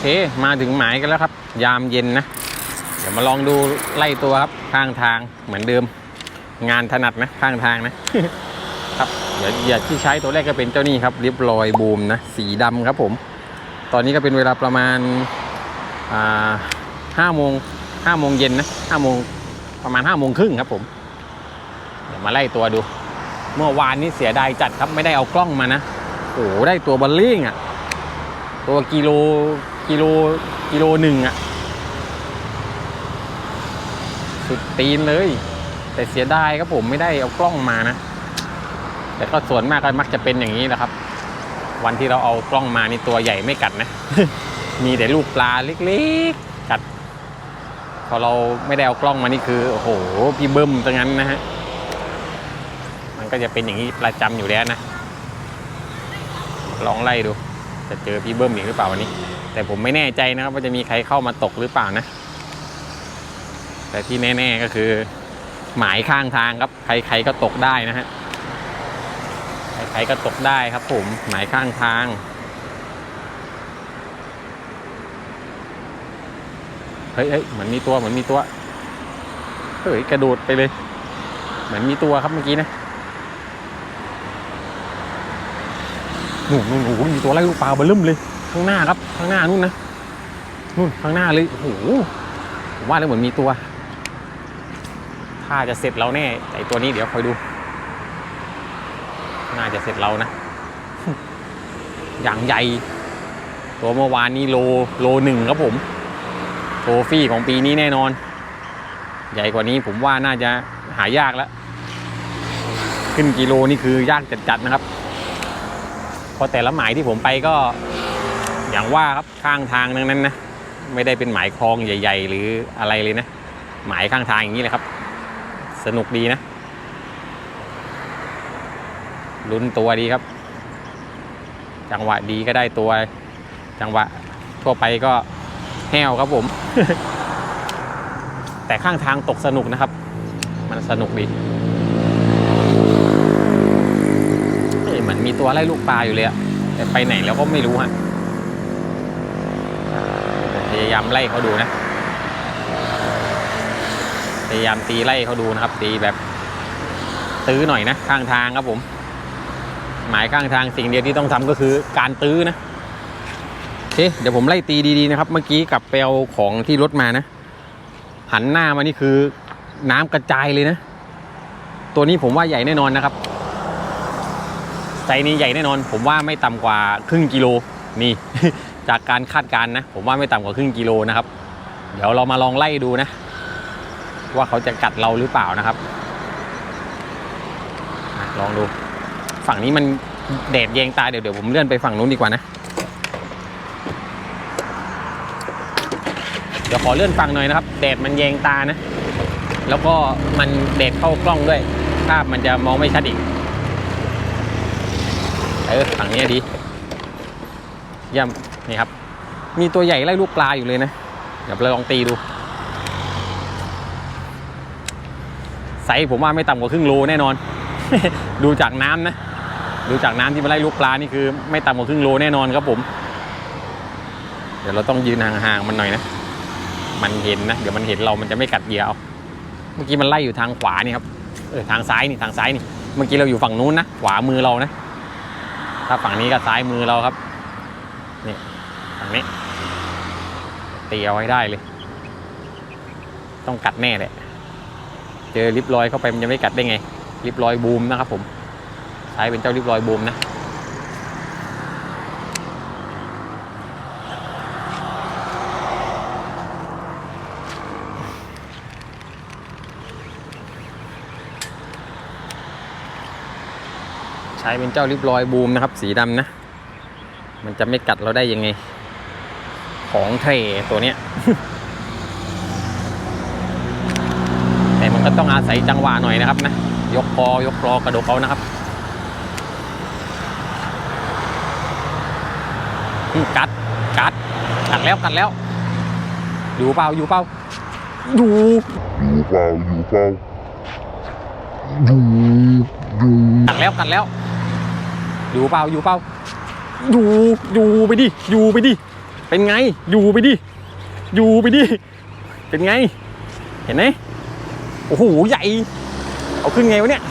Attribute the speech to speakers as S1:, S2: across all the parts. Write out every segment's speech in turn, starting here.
S1: เค มาถึงหมายกันแล้วครับ ยามเย็นนะ เดี๋ยวมาลองดูไล่ตัวครับ ข้างทางเหมือนเดิม งานถนัดนะ ข้างทางนะ ครับเดี๋ยวเหยื่อที่ใช้ตัวแรกก็เป็นเจ้านี่ครับเรียบรอยบูมนะ สีดำครับผม ตอนนี้ก็เป็นเวลาประมาณห้าโมงห้าโมงเย็นนะห้าโมงประมาณห้าโมงครึ่งครับผม เดี๋ยวมาไล่ตัวดู เมื่อวานนี้เสียดายจัดครับไม่ได้เอากล้องมานะโอ้ได้ตัวบัลลิ่งอะตัวกิโล กิโลกิโลหนึ่งอะสุดตีนเลย แต่เสียดายครับผมไม่ได้เอากล้องมานะ แต่ก็ส่วนมากก็มักจะเป็นอย่างนี้แหละครับ วันที่เราเอากล้องมานี่ตัวใหญ่ไม่กัดนะ มีแต่ลูกปลาเล็กๆ กัด พอเราไม่ได้เอากล้องมานี่คือโอ้โหพี่เบิ้มตรงนั้นนะฮะมันก็จะเป็นอย่างนี้ประจำอยู่แล้วนะลองไล่ดู จะเจอพี่เบิ้มอีกหรือเปล่าวันนี้ แต่ผมไม่แน่ใจนะครับว่าจะมีใครเข้ามาตกหรือเปล่านะ แต่ที่แน่ ๆก็คือ หมายข้างทางครับ ใครๆก็ตกได้นะฮะใครๆก็ตกได้ครับ ผมหมายข้างทางเฮ้ยเฮ้ยเหมือนมีตัวเหมือนมีตัวเฮ้ยกระโดดไปเลย เหมือนมีตัวครับเมื่อกี้นะหนูหนูหนูมีตัวไล่ลูกปลาเบอลลุ่มเลย ข้างหน้าครับ ข้างหน้านู่นนะนู่นข้างหน้าเลยโอ้โหผมว่าแล้วเหมือนมีตัวถ้าจะเสร็จเราแน่ไอตัวนี้เดี๋ยวคอยดู น่าจะเสร็จเรานะ อย่างใหญ่ ตัวเมื่อวานนี้โลโลหนึ่งครับผมโทฟี่ของปีนี้แน่นอน ใหญ่กว่านี้ผมว่าน่าจะหายากแล้ว ขึ้นกิโลนี่คือยากจัดๆนะครับพราะแต่ละหมายที่ผมไปก็ อย่างว่าครับข้างทางนั้นนั้นนะ ไม่ได้เป็นหมายคลองใหญ่ ๆ หรืออะไรเลยนะ หมายข้างทางอย่างนี้เลยครับ สนุกดีนะลุ้นตัวดีครับ จังหวะดีก็ได้ตัว จังหวะทั่วไปก็แห้วครับผม แต่ข้างทางตกสนุกนะครับ มันสนุกดีเอ้ยเหมือนมีตัวไล่ลูกปลาอยู่เลยอะแต่ไปไหนแล้วก็ไม่รู้ฮะ พยายามไล่เขาดูนะ พยายามตีไล่เขาดูนะครับ ตีแบบตื้อหน่อยนะ ข้างทางครับผม หมายข้างทางสิ่งเดียวที่ต้องทำก็คือการตื้อนะโอเคเดี๋ยวผมไล่ตีดีๆนะครับ เมื่อกี้กลับไปเอาของที่รถมานะ หันหน้ามานี่คือน้ำกระจายเลยนะ ตัวนี้ผมว่าใหญ่แน่นอนนะครับไซนี้ใหญ่แน่นอน ผมว่าไม่ต่ำกว่าครึ่งกิโลนี่ จากการคาดการณ์นะ ผมว่าไม่ต่ำกว่าครึ่งกิโลนะครับ เดี๋ยวเรามาลองไล่ดูนะ ว่าเขาจะกัดเราหรือเปล่านะครับลองดู ฝั่งนี้มันแดดแยงตาเดี๋ยวเดี๋ยวผมเลื่อนไปฝั่งนู้นดีกว่านะ เดี๋ยวขอเลื่อนฟังหน่อยนะครับ แดดมันแยงตานะ แล้วก็มันแดดเข้ากล้องด้วย ภาพมันจะมองไม่ชัดอีก เออฝั่งนี้ดีเยี่ยม นี่ครับ มีตัวใหญ่ไล่ลูกปลาอยู่เลยนะ เดี๋ยวเราลองตีดู ไซส์ผมว่าไม่ต่ำกว่าครึ่งโลแน่นอน ดูจากน้ำนะ ดูจากน้ำที่มาไล่ลูกปลานี่คือ ไม่ต่ำกว่าครึ่งโลแน่นอนครับผม เดี๋ยวเราต้องยืนห่างๆมันหน่อยนะ มันเห็นนะ เดี๋ยวมันเห็นเรามันจะไม่กัดเหยื่อเอาเมื่อกี้มันไล่อยู่ทางขวานี่ครับ เออทางซ้ายนี่ทางซ้ายนี่ เมื่อกี้เราอยู่ฝั่งนู้นนะ ขวามือเรานะ ถ้าฝั่งนี้ก็ซ้ายมือเราครับ นี่ ฝั่งนี้ตีเอาไว้ได้เลย ต้องกัดแน่แหละ เจอลิปลอยเข้าไปมันจะไม่กัดได้ไงลิปลอยบูมนะครับผมใช้เป็นเจ้าลิปลอยบูมนะใช้เป็นเจ้าลิปลอยบูมนะครับ สีดำนะ มันจะไม่กัดเราได้ยังไง ของเทรตัวเนี้ยแต่มันก็ต้องอาศัยจังหวะหน่อยนะครับนะยกคอยกคอกระดกเขานะครับอืมกัดกัดกัดแล้วกัดแล้ว อยู่เปล่าอยู่เปล่าอยู่
S2: อยู่เปล่าอยู่เปล่าอยู่อยู่
S1: กัดแล้วกัดแล้ว อยู่เปล่าอยู่เปล่าอยู่อยู่ไปดิอยู่ไปดิ เป็นไง อยู่ไปดิ อยู่ไปดิ เป็นไง เห็นไหมโอ้โห ใหญ่ เอาขึ้นไงวะเนี่ย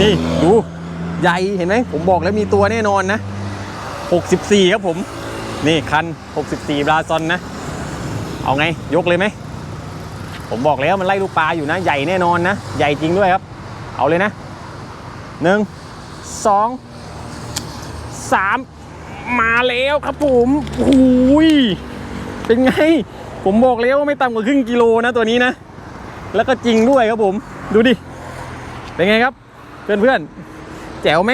S1: นี่ ดู ใหญ่ เห็นไหม ผมบอกแล้วมีตัวแน่นอนนะ 64 ครับผม นี่คัน 64บราซอนนะ เอาไง ยกเลยไหม ผมบอกแล้วมันไล่ลูกปลาอยู่นะ ใหญ่แน่นอนนะ ใหญ่จริงด้วยครับ เอาเลยนะหนึ่งสองสาม มาแล้วครับผมโอ้ยเป็นไง ผมบอกแล้วว่าไม่ต่ำกว่าครึ่งกิโลนะตัวนี้นะ แล้วก็จริงด้วยครับผม ดูดิ เป็นไงครับ เพื่อนเพื่อนๆแจ๋วไหม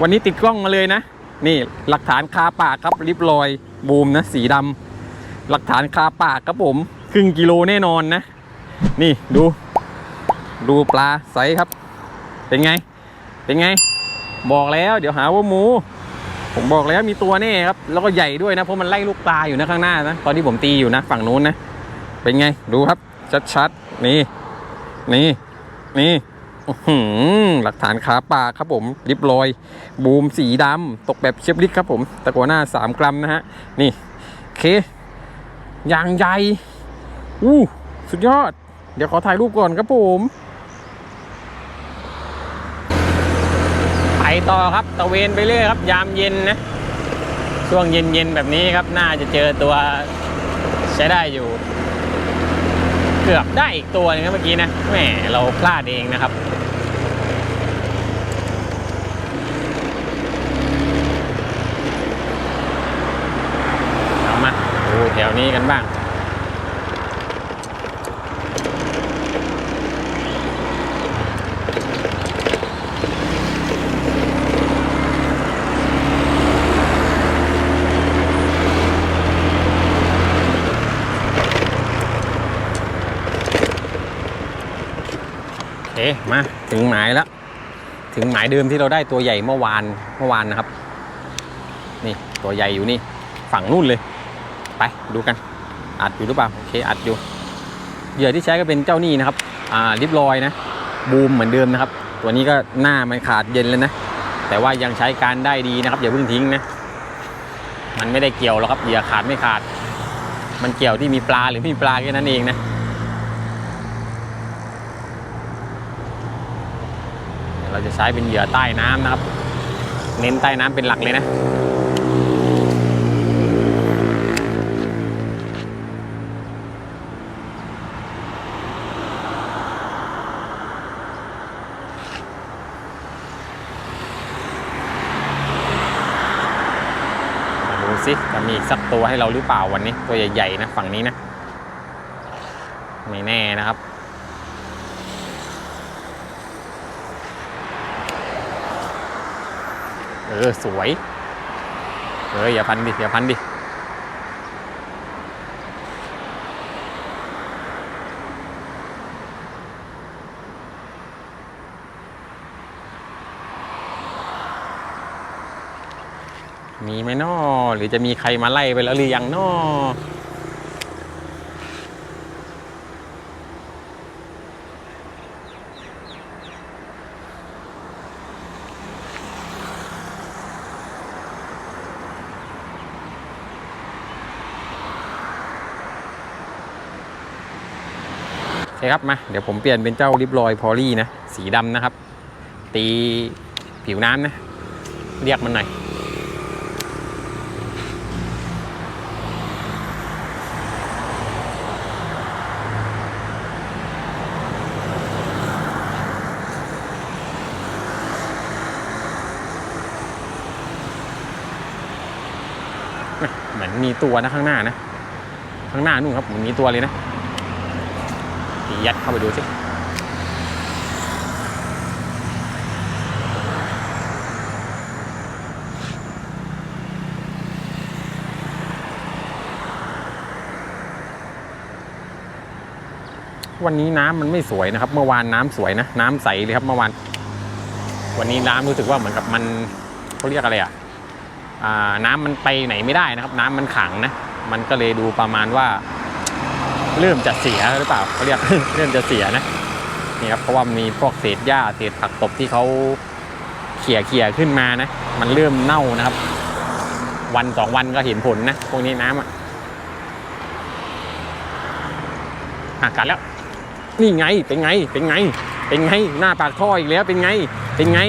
S1: วันนี้ติดกล้องมาเลยนะ นี่หลักฐานคาปากครับริบรอยบูมนะ สีดำหลักฐานคาปากครับผม ครึ่งกิโลแน่นอนนะ นี่ดู ดูปลาไซส์ครับ เป็นไง เป็นไง บอกแล้ว เดี๋ยวหาว่าหมู ผมบอกแล้วมีตัวแน่ครับ แล้วก็ใหญ่ด้วยนะ เพราะมันไล่ลูกปลาอยู่นะข้างหน้านะ ตอนที่ผมตีอยู่นะ ฝั่งนู้นนะ เป็นไง ดูครับ ชัดๆ นี่ นี่ นี่หลักฐานขาปลาครับผมริบรอย บูมสีดำตกแบบเชฟลิกครับผมตะกัวหน้า 3 กรัมนะฮะ นี่เคย่างใหญ่อู้สุดยอด เดี๋ยวขอถ่ายรูปก่อนครับผม ไป ต่อครับตะเวนไปเรื่อยครับ ยามเย็นนะ ช่วงเย็นๆแบบนี้ครับน่าจะเจอตัวใช้ได้อยู่ เกือบได้อีกตัวนึงเมื่อกี้นะแหมเราพลาดเองนะครับเอามาดูแถวนี้กันบ้าง มาถึงหมายแล้ว ถึงหมายเดิมที่เราได้ตัวใหญ่เมื่อวานเมื่อวานนะครับ นี่ตัวใหญ่อยู่นี่ ฝั่งนู่นเลย ไปดูกัน อัดอยู่หรือเปล่าโอเคอัดอยู่เหยื่อที่ใช้ก็เป็นเจ้านี่นะครับ อ่าริบลอยนะ บูมเหมือนเดิมนะครับ ตัวนี้ก็หน้ามันขาดเย็นเลยนะ แต่ว่ายังใช้การได้ดีนะครับอย่าเพิ่งทิ้งนะ มันไม่ได้เกี่ยวหรอกครับเหยื่อขาดไม่ขาด มันเกี่ยวที่มีปลาหรือไม่มีปลาแค่นั้นเองนะ เรา จะใช้เป็นเหยื่อใต้น้ำนะครับ เน้นใต้น้ำเป็นหลักเลยนะดูสิจะมีอีกสักตัวให้เราหรือเปล่าวันนี้ ตัวใหญ่ๆนะ ฝั่งนี้นะ ไม่แน่นะครับ เออ สวย เอออย่าพันดิ อย่าพันดิ มีไหมนอหรือจะมีใครมาไล่ไปแล้วหรือยังนอ เคครับมาเดี๋ยวผมเปลี่ยนเป็นเจ้าริบลอยพอลี่นะสีดำนะครับ ตีผิวน้ำนะ เรียกมันหน่อยเหมือนมีตัวนะข้างหน้านะ ข้างหน้านู่นครับเหมือนมีตัวเลยนะ ยัดเข้าไปดูสิวันนี้น้ำมันไม่สวยนะครับ เมื่อวานน้ำสวยนะ น้ำใสเลยครับเมื่อวาน วันนี้น้ำรู้สึกว่าเหมือนกับมันเขาเรียกอะไรอะอ่าน้ำมันไปไหนไม่ได้นะครับ น้ำมันขังนะ มันก็เลยดูประมาณว่า เริ่มจะเสียหรือเปล่าเขาเรียกเริ่มจะเสียนะนี่ครับเพราะว่ามีพวกเศษหญ้าเศษผักตบที่เขาเขี่ยเขี่ยขึ้นมานะ มันเริ่มเน่านะครับ วันสองวันก็เห็นผลนะพวกนี้น้ำอะอะกัดแล้ว นี่ไงเป็นไงเป็นไง เป็นไง หน้าปากท่ออีกแล้วเป็นไง เป็นไง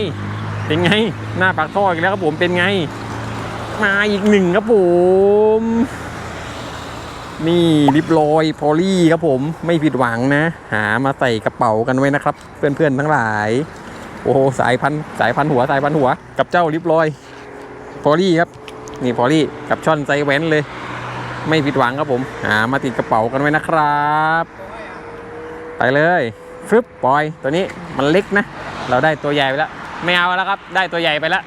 S1: เป็นไง หน้าปากท่ออีกแล้วครับผมเป็นไง มาอีกหนึ่งครับผม นี่ริบลอยพอลี่ครับผมไม่ผิดหวังนะ หามาใส่กระเป๋ากันไว้นะครับ เพื่อนๆทั้งหลาย โอ้โหสายพันสายพันหัวสายพันหัว กับเจ้าริบลอยพอลี่ครับ นี่พอลี่กับช่อนไซแว้นเลย ไม่ผิดหวังครับผม หามาติดกระเป๋ากันไว้นะครับ ไปเลยฟึบปล่อยตัวนี้มันเล็กนะ เราได้ตัวใหญ่ไปแล้วไม่เอาแล้วครับ ได้ตัวใหญ่ไปแล้ว